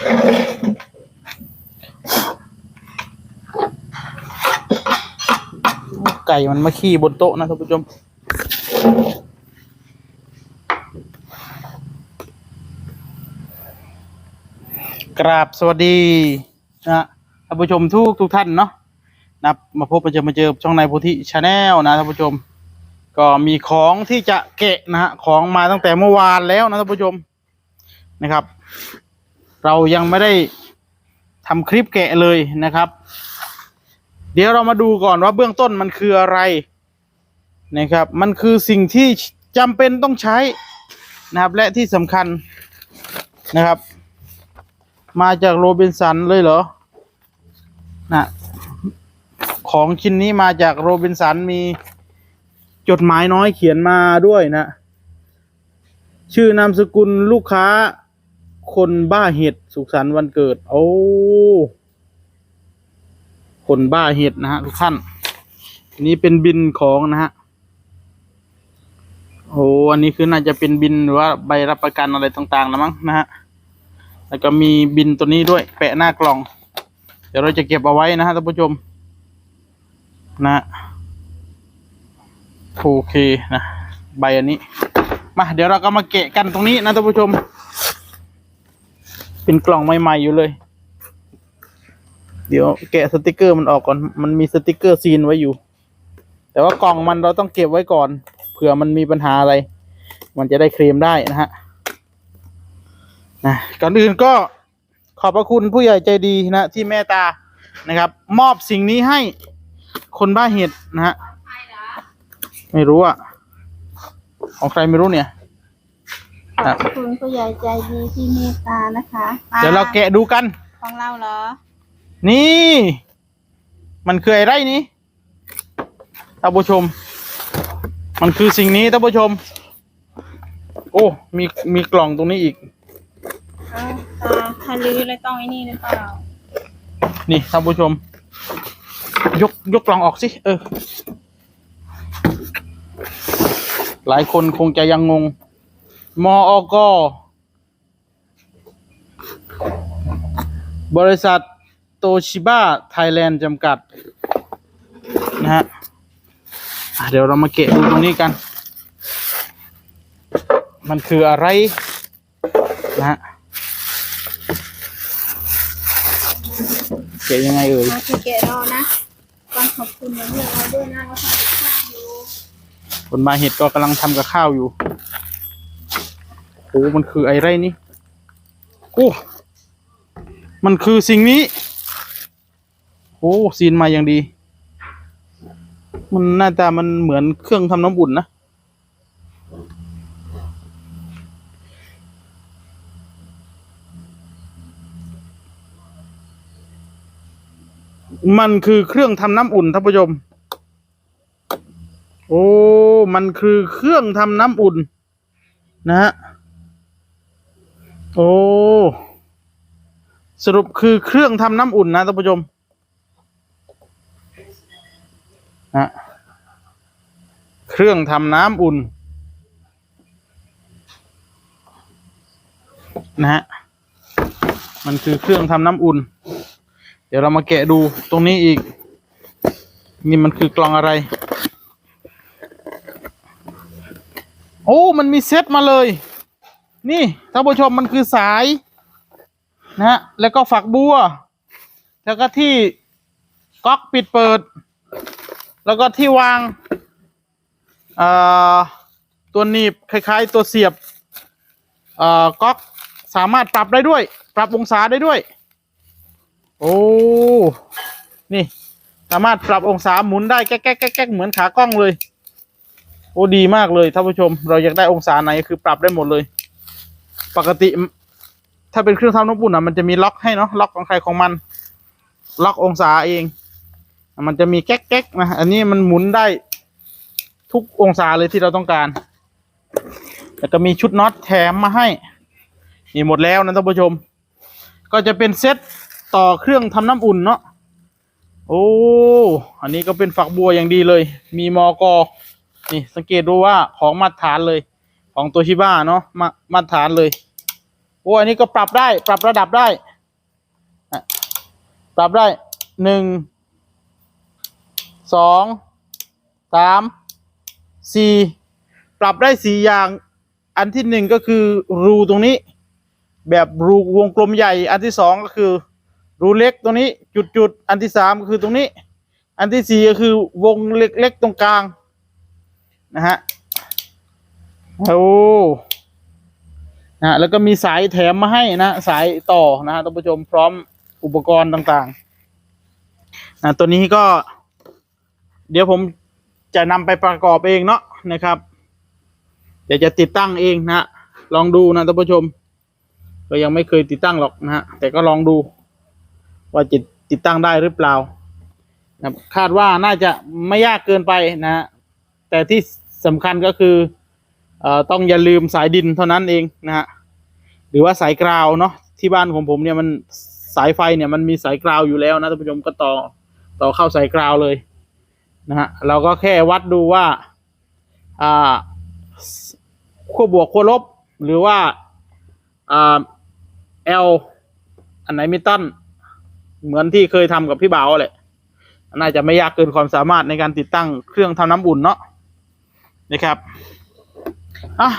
ไก่มันมาขี้บนโต๊ะนะท่านผู้ชมกราบสวัสดีนะท่านผู้ชมทุกทุกท่านเนาะนะมาพบมาเจอมาเจอช่องในโพธิชาแนลนะท่านผู้ชม ก็มีของที่จะเกะนะฮะของมาตั้งแต่เมื่อวานแล้วนะท่านผู้ชมนะครับ เรายังไม่ได้ทำคลิปแกะเลยนะครับ เดี๋ยวเรามาดูก่อนว่าเบื้องต้นมันคืออะไรนะครับ มันคือสิ่งที่จำเป็นต้องใช้นะครับ และที่สำคัญนะครับ มาจากโรบินสันเลยเหรอนะของชิ้นนี้มาจากโรบินสันมีจดหมายน้อยเขียนมาด้วยนะ ชื่อนามสกุลลูกค้า คนบ้าเห็ดสุขสันต์วันเกิด โอ้ คนบ้าเห็ดนะฮะทุกท่านนนี้เป็นบินของนะฮะ โอ้ อันนี้คือน่าจะเป็นบินหรือว่าใบรับประกันอะไรต่างๆนะมั้งนะฮะ แล้วก็มีบินตัวนี้ด้วย แปะหน้ากล่อง เดี๋ยวเราจะเก็บเอาไว้นะฮะท่านผู้ชม นะโอเคนะ ใบอันนี้ มา เดี๋ยวเราก็มาเกะกันตรงนี้นะท่านผู้ชม เป็นกล่องใหม่ๆอยู่เลย เดี๋ยวแกะสติกเกอร์มันออกก่อน มันมีสติกเกอร์ซีนไว้อยู่ แต่ว่ากล่องมันเราต้องเก็บไว้ก่อน เผื่อมันมีปัญหาอะไร มันจะได้เคลมได้นะฮะ นะก่อนอื่นก็ขอบพระคุณผู้ใหญ่ใจดีนะ ที่เมตตานะครับ มอบสิ่งนี้ให้คนบ้าเห็ดนะฮะ ไม่รู้อะของใครไม่รู้เนี่ย ขอบคุณผู้ใหญ่ใจดีที่เมตตานะคะเดี๋ยวเราแกะดูกัน ของเราเหรอ นี่ มันคืออะไรนี้ท่านผู้ชม มันคือสิ่งนี้ท่านผู้ชม โอ้มีมีกล่องตรงนี้อีกเอ้าตาทะลือเลยต้องไอ้นี่หรือเปล่านี่ท่านผู้ชม ยกยกกล่องออกสิเออ หลายคนคงจะยังงง มอกบริษัทโตชิบ้าไทยแลนด์จำกัด นะฮะอะเดี๋ยวเรามาเกะดูตรงนี้กัน มันคืออะไร นะฮะเกะยังไงเอ่ยมาที่แกะรอนะก่อนขอบคุณมาเรื่องเราด้วยนะว่าทำกับข้าวอยู่คนมาเห็ดก็กำลังทำกับข้าวอยู่ โอ้มันคือไอ้ไรนี่ โอ้ มันคือสิ่งนี้ โอ้ซีนมาอย่างดี มันหน้าตามันเหมือนเครื่องทำน้ำอุ่นนะ มันคือเครื่องทำน้ำอุ่นท่านผู้ชม โอ้ มันคือเครื่องทำน้ำอุ่นนะฮะ โอ้ สรุปคือเครื่องทำน้ำอุ่นนะท่านผู้ชมนะเครื่องทำน้ำอุ่น นะฮะ มันคือเครื่องทำน้ำอุ่น เดี๋ยวเรามาแกะดูตรงนี้อีก นี่มันคือกล่องอะไร โอ้ มันมีเซตมาเลย นี่ท่านผู้ชมมันคือสายนะฮะแล้วก็ฝักบัว แล้วก็ที่ก๊อกปิดเปิด แล้วก็ที่วางเอ่อตัวหนีบคล้าย ๆ ตัวเสียบเอ่อก๊อกสามารถปรับได้ด้วย ปรับองศาได้ด้วย โอ้นี่ สามารถปรับองศาหมุนได้แก๊กแก๊กแก๊กแก๊กเหมือนขากล้องเลย โอ้ดีมากเลยท่านผู้ชม เราอยากได้องศาไหนคือปรับได้หมดเลย ปกติ ถ้าเป็นเครื่องทำน้ำอุ่นอะมันจะมีล็อกให้เนาะล็อกของใครของมัน ล็อกองศาเอง มันจะมีแก๊กแก๊กนะอันนี้มันหมุนได้ทุกองศาเลยที่เราต้องการ แล้วก็มีชุดน็อตแถมมาให้ นี่หมดแล้วนะท่านผู้ชม ก็จะเป็นเซตต่อเครื่องทำน้ำอุ่นเนาะโอ้ อันนี้ก็เป็นฝักบัวอย่างดีเลย มีมอกอนี่สังเกตดูว่าของมาตรฐานเลย ของตัวชิบ้าเนาะมามาตรฐานเลยโอ้อันนี้ก็ปรับได้ ปรับระดับได้ ปรับได้หนึ่งสองสามสี่ปรับได้สี่อย่าง อันที่หนึ่งก็คือรูตรงนี้ แบบรูวงกลมใหญ่ อันที่สองก็คือ รูเล็กตรงนี้จุดจุดอันที่สามก็คือตรงนี้ อันที่สี่ก็คือวงเล็กๆตรงกลางนะฮะ โอ้นะแล้วก็มีสายแถมมาให้นะ สายต่อนะฮะท่านผู้ชมพร้อมอุปกรณ์ต่างๆนะตัวนี้ก็ เดี๋ยวผมจะนำไปประกอบเองเนาะนะครับ เดี๋ยวจะติดตั้งเองนะลองดูนะท่านผู้ชม ก็ยังไม่เคยติดตั้งหรอกนะฮะแต่ก็ลองดู ว่าจะติดตั้งได้หรือเปล่านะคาดว่าน่าจะไม่ยากเกินไปนะ แต่ที่สำคัญก็คือ ต้องอย่าลืมสายดินเท่านั้นเองนะฮะหรือว่าสายกราวเนาะที่บ้านของผมเนี่ยมันสายไฟเนี่ยมันมีสายกราวอยู่แล้วนะท่านผู้ชมก็ต่อต่อเข้าสายกราวเลยนะฮะเราก็แค่วัดดูว่าอ่าขั้วบวกขั้วลบหรือว่าอ่า L อันไหนมิตันเหมือนที่เคยทำกับพี่บ่าวแหละน่าจะไม่ยากเกินความสามารถในการติดตั้งเครื่องทำน้ำอุ่นเนาะนะครับ อะ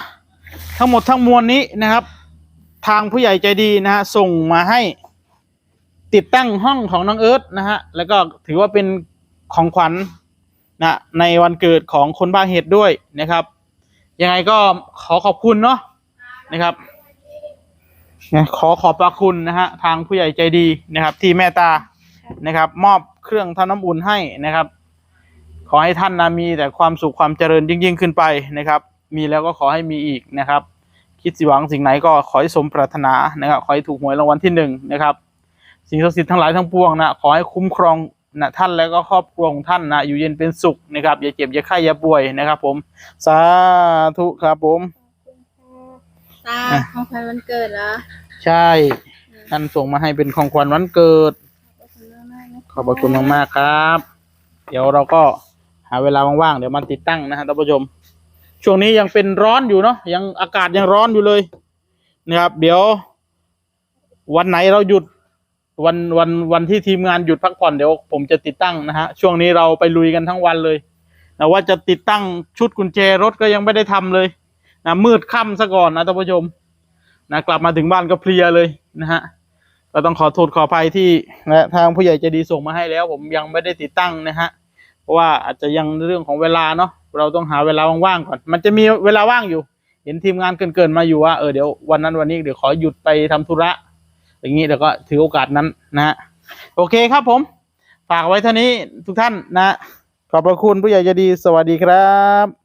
ทั้งหมดทั้งมวลนี้นะครับ ทางผู้ใหญ่ใจดีนะฮะส่งมาให้ติดตั้งห้องของน้องเอิร์ธนะฮะแล้วก็ถือว่าเป็นของขวัญนะในวันเกิดของคนบ้าเหตุด้วยนะครับยังไงก็ขอขอบคุณเนาะนะครับขอขอบพระคุณนะฮะทางผู้ใหญ่ใจดีนะครับ ที่เมตตานะครับ มอบเครื่องทำน้ำอุ่นให้นะครับ ขอให้ท่านนะมีแต่ความสุขความเจริญยิ่งยิ่งขึ้นไปนะครับ มีแล้วก็ขอให้มีอีกนะครับ คิดสิหวังสิ่งไหนก็ขอให้สมปรารถนานะครับ ขอให้ถูกหวยรางวัลที่หนึ่งนะครับ สิ่งศักดิ์สิทธิ์ทั้งหลายทั้งปวงนะขอให้คุ้มครองนะท่านแล้วก็ครอบครัวของท่านนะอยู่เย็นเป็นสุขนะครับอย่าเจ็บอย่าไข้อย่าป่วยนะครับ ผมสาธุครับผมตาของใครวันเกิดเหรอใช่ท่านส่งมาให้เป็นของขวัญวันเกิดขอบคุณมากๆนะขอบพระคุณมากๆครับ เดี๋ยวเราก็หาเวลาว่างๆเดี๋ยวมาติดตั้งนะฮะท่านผู้ชม ช่วงนี้ยังเป็นร้อนอยู่เนาะยังอากาศยังร้อนอยู่เลยนะครับ เดี๋ยว วันไหนเราหยุดวันวันวันที่ทีมงานหยุดพักผ่อนเดี๋ยวผมจะติดตั้งนะฮะช่วงนี้เราไปลุยกันทั้งวันเลยแต่ว่าจะติดตั้งชุดกุญแจรถก็ยังไม่ได้ทำเลยนะมืดค่ำซะก่อนนะท่านผู้ชมนะกลับมาถึงบ้านก็เพลียเลยนะฮะก็ต้องขอโทษขออภัยที่นะทางผู้ใหญ่ใจดีส่งมาให้แล้ว ผมยังไม่ได้ติดตั้งนะฮะเพราะว่าอาจจะยังเรื่องของเวลาเนาะ เราต้องหาเวลาว่างๆก่อน มันจะมีเวลาว่างอยู่ เห็นทีมงานเกินๆมาอยู่ว่าเออเดี๋ยววันนั้นวันนี้เดี๋ยวขอหยุดไปทำธุระ อย่างนี้เดี๋ยวก็ถือโอกาสนั้นนะฮะโอเคครับผม ฝากไว้เท่านี้ทุกท่านนะ ขอบพระคุณผู้ใหญ่ใจดีสวัสดีครับ